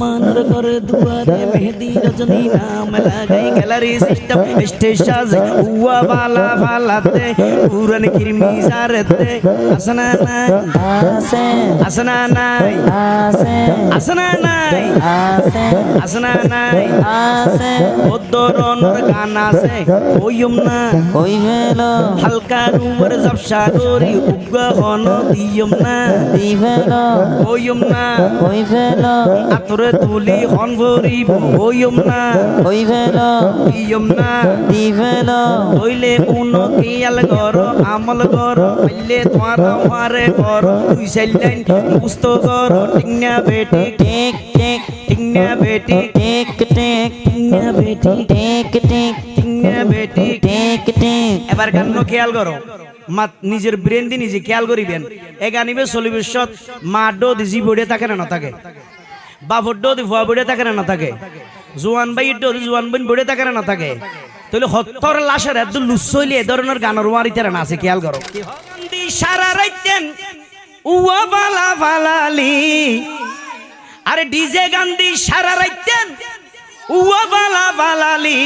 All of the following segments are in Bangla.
মুসলমানের করে দুয়ারে মেহেদি রজনী নাম লাগাই গ্যালারি সিস্টেম স্টেজ সাজে উয়া বালা বালাতে পুরান কিরমি সারতে। আসনা নাই আসনা নাই আসনা নাই। আছে। আসনা নাই আছে। ওদরনের গান আছে। ওইম না। কই ফেল হালকা রুমর জবসা করি উগ্র হন দিয়ম না। দি ফেল না। কই ফেল আতরে তুলি হন ওইম না। কই ফেল দিয়ম না। দি ফেল হইলে উন কিয়াল গর আমল গর হইলে তোমার আমারে গর তুই সাইলেন মুস্ত গর টিংনা বেটি। টিক টিক টিংনা বেটি টিক টিক টিংনা বেটি টিক টিক টিংনা বেটি টিক টিক। এবার গান খেয়াল করো। মাত নিজের ব্রেন দিয়ে নিজে খেয়াল করিবেন। এ গানিবে চলিবিশ্বত মা ডো দি জি বড়ে থাকে না থাকে? বাবর ডো দি ভুয়া বড়ে থাকে না থাকে? জোয়ান ভাই ডো জোয়ান বোন বড়ে থাকে না থাকে? তাহলে হত্তর লাশের এত লুসইলে এ ধরনের গানের ওয়ারিতে না আছে, খেয়াল করো। সারা রাইতেন, উয়া বালা বালালি। আরে ডিজে গান্ধী সারা রাইতেন উয়া বালা বালালি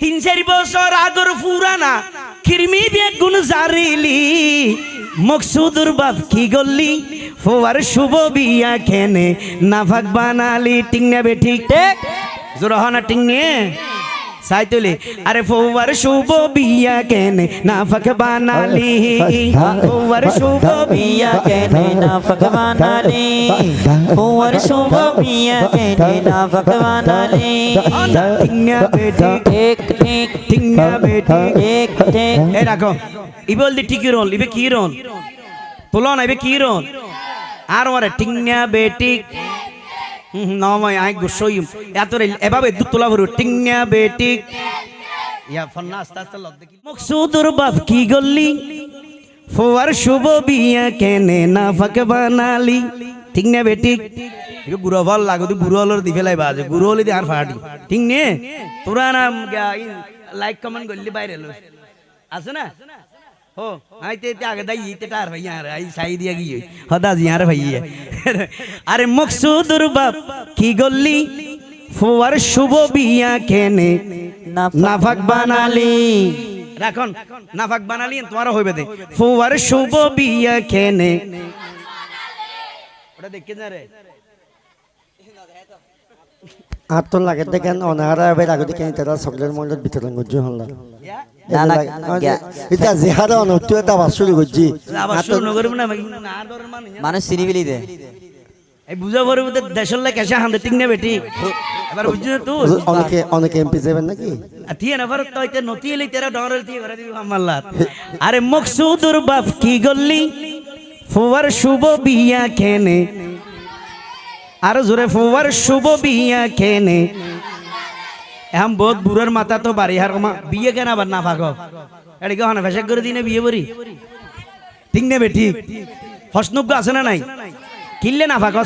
তিন চারি বছর আগর পুরানা কিরমি বেগুন জারিলি। মকসুদুর বাপ কি গল্লি ফোয়ার শুভ বিয়া খেনে নাফাক বানালি। টিং নেবে ঠিক ঠিক জোরহানা টিং নিয়ে। সাইতুলি, আরে ফোয়ার শুভ বিয়া কেনে, নাফাক বানালি। ফোয়ার শুভ বিয়া কেনে না ফকবানালি পুয়ার শুভ বিয়া কেনে না ফকবানালি টিং নেবে ঠিক টিক টিক টিং নেবে ঠিক টিক টিক। এই রাখো। ইবল দি ঠিকই রোল, ইবে কি রোল? তুলো না, ইবে কি রোল? আর ওরে টিংনা বেটিক নয় আই গোসইম। এতরে এভাবে দুতলা ভরু টিংয়া বেটিক ইয়া ফন্না আস্তে আস্তে লগ দেখি মকসুদুর কি গল্লি ফোয়ার শুভ বিয়া কেনে না ফাঁক বানালি বেটি গুড়ো ভালো লাগো তুই গুড়ো দি ফেলাই বাজে গুড়ো হলি আর ফাটি। ঠিক নে। তোরা না লাইক কমেন্ট করলি বাইরে লো। আছে না? হো আইতে আগে দাই ইতে টার দিয়া গিয়ে। হদা জি আর ভাই ইয়ে। আরে মকসুদুর বাপ কি গল্লি ফুয়ার শুভ বিয়া কেনে? নাফাক বানালি। রাখন নাফাক বানালি তোমারও হইবে দে। ফুয়ার শুভ বিয়া কেনে? ওটা দেখে না রে। আর তো লাগে দেখেন অনারা বের আগে কেন তারা সকলের মন্ডল বিতরণ করছে হল্লা না, না, এটা জেহারা অনত্য এটা বাসুরি করছি মানে মানুষ চিনিবিলি দে। এই বুঝা পরে দেশের লাই কেসা হান্দে ঠিক না বেটি। এবার বুঝছ তুই অনেকে অনেকে এমপি যাবেন নাকি? আতিয়ে না ভারত তো ইতে নতি এলি তেরা ডরেল দিয়ে করে দিবি হামাল্লাত আরে মকসুদুর বাপ কি গল্লি ফুয়ার শুভ বিয়া কেনে? আর জোরে ফুয়ার শুভ বিয়া কেনে? এখন বহুত বুড়ের মাথা তো বাড়ি হার কমা, বিয়ে কেন আবার না ফাঁক এদিকে হনে ফেসাক করে দিনে বিয়ে বরি ঠিক নেবে ঠিক? হসনুব্য আছে না নাই? কিনলে না ফাঁক